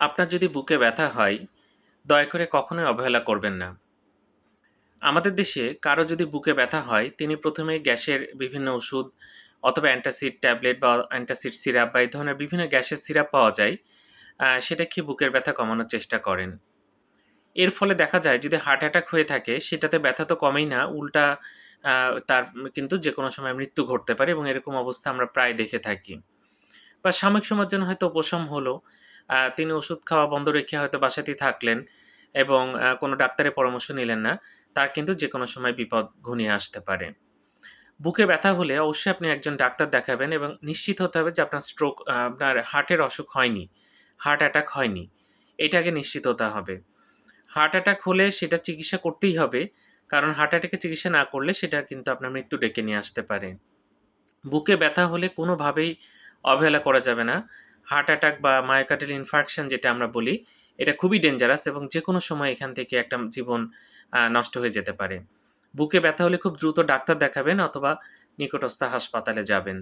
আপনার যদি বুকে ব্যথা হয়, দয়া করে কখনোই অবহেলা করবেন না। আমাদের দেশে কারও যদি বুকে ব্যথা হয়, তিনি প্রথমে গ্যাসের বিভিন্ন ওষুধ অথবা অ্যান্টাসিড ট্যাবলেট বা অ্যান্টাসিড সিরাপ বা এই ধরনের বিভিন্ন গ্যাসের সিরাপ পাওয়া যায় সেটা খেয়ে বুকের ব্যথা কমানোর চেষ্টা করেন। এর ফলে দেখা যায়, যদি হার্ট অ্যাটাক হয়ে থাকে, সেটাতে ব্যথা তো কমেই না, উল্টা তার কিন্তু যে কোনো সময় মৃত্যু ঘটতে পারে এবং এরকম অবস্থা আমরা প্রায় দেখে থাকি। বা সাময়িক সময়ের জন্য হয়তো উপশম হলো তিনি ওষুধ খাওয়া বন্ধ রেখে হয়তো বাসাতেই থাকলেন এবং কোনো ডাক্তারের পরামর্শ নিলেন না। তার কিন্তু যে কোনো সময় বিপদ ঘনিয়ে আসতে পারে। বুকে ব্যথা হলে অবশ্যই আপনি একজন ডাক্তার দেখাবেন এবং নিশ্চিত হতে হবে যে আপনার স্ট্রোক আপনার হার্টের অসুখ হয়নি হার্ট অ্যাটাক হয়নি। এটা আগে নিশ্চিত হতে হবে। হার্ট অ্যাটাক হলে সেটা চিকিৎসা করতেই হবে। কারণ হার্ট অ্যাটাকে চিকিৎসা না করলে সেটা কিন্তু আপনার মৃত্যু ডেকে নিয়ে আসতে পারে। বুকে ব্যথা হলে কোনোভাবেই অবহেলা করা যাবে না। হার্ট অ্যাটাক বা মায়োকার্ডিয়াল ইনফার্কশন যেটা আমরা বলি, এটা খুবই ডেঞ্জারাস এবং যে কোনো সময় এখান থেকে একটা জীবন নষ্ট হয়ে যেতে পারে। বুকে ব্যথা হলে খুব দ্রুত ডাক্তার দেখাবেন অথবা নিকটস্থ হাসপাতালে যাবেন।